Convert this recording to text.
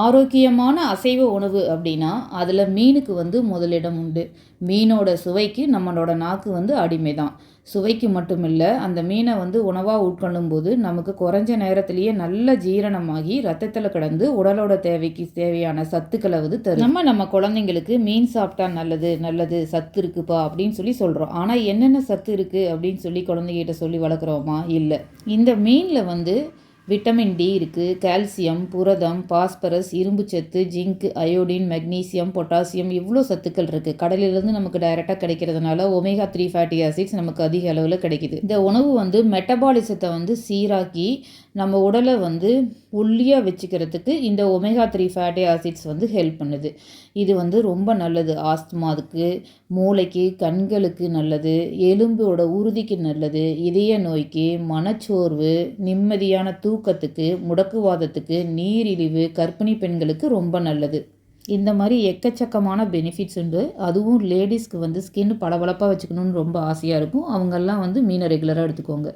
ஆரோக்கியமான அசைவ உணவு அப்படின்னா அதில் மீனுக்கு வந்து முதலிடம் உண்டு. மீனோட சுவைக்கு நம்மளோட நாக்கு வந்து அடிமை தான் சுவைக்கு மட்டும் இல்லை அந்த மீனை வந்து உணவாக உட்கொள்ளும் போது நமக்கு குறைஞ்ச நேரத்திலேயே நல்ல ஜீரணமாகி ரத்தத்தில் கிடந்து உடலோட தேவைக்கு தேவையான சத்துக்களை வந்து தரும். நம்ம நம்ம குழந்தைங்களுக்கு மீன் சாப்பிட்டா நல்லது நல்லது சத்து இருக்குப்பா அப்படின்னு சொல்லி சொல்கிறோம் ஆனால் என்னென்ன சத்து இருக்குது அப்படின்னு சொல்லி குழந்தைகிட்ட சொல்லி வளர்க்குறோமா? இல்லை. இந்த மீனில் வந்து விட்டமின் டி இருக்குது கால்சியம் புரதம் பாஸ்பரஸ் இரும்புச்சத்து ஜிங்க் அயோடின் மெக்னீசியம் பொட்டாசியம் இவ்வளோ சத்துக்கள் இருக்குது கடலிலிருந்து நமக்கு டைரெக்டாக கிடைக்கிறதுனால ஒமேகா த்ரீ ஃபேட்டி ஆசிட்ஸ் நமக்கு அதிக அளவில் கிடைக்குது. இந்த உணவு வந்து மெட்டபாலிசத்தை வந்து சீராக்கி நம்ம உடலை வந்து ஒல்லியாக வச்சுக்கிறதுக்கு இந்த ஒமேகா த்ரீ ஃபேட்டி ஆசிட்ஸ் வந்து ஹெல்ப் பண்ணுது. இது வந்து ரொம்ப நல்லது. ஆஸ்துமாவுக்கு மூளைக்கு கண்களுக்கு நல்லது. எலும்போட உறுதிக்கு நல்லது. இதய நோய்க்கு மனச்சோர்வு நிம்மதியான தூக்கத்துக்கு முடக்குவாதத்துக்கு நீரிழிவு கர்ப்பிணி பெண்களுக்கு ரொம்ப நல்லது. இந்த மாதிரி எக்கச்சக்கமான பெனிஃபிட்ஸ் உண்டு. அதுவும் லேடிஸ்க்கு வந்து ஸ்கின் பளபளப்பாக வச்சுக்கணுன்னு ரொம்ப ஆசையாக இருக்கும். அவங்கெல்லாம் வந்து மீனை ரெகுலராக எடுத்துக்கோங்க.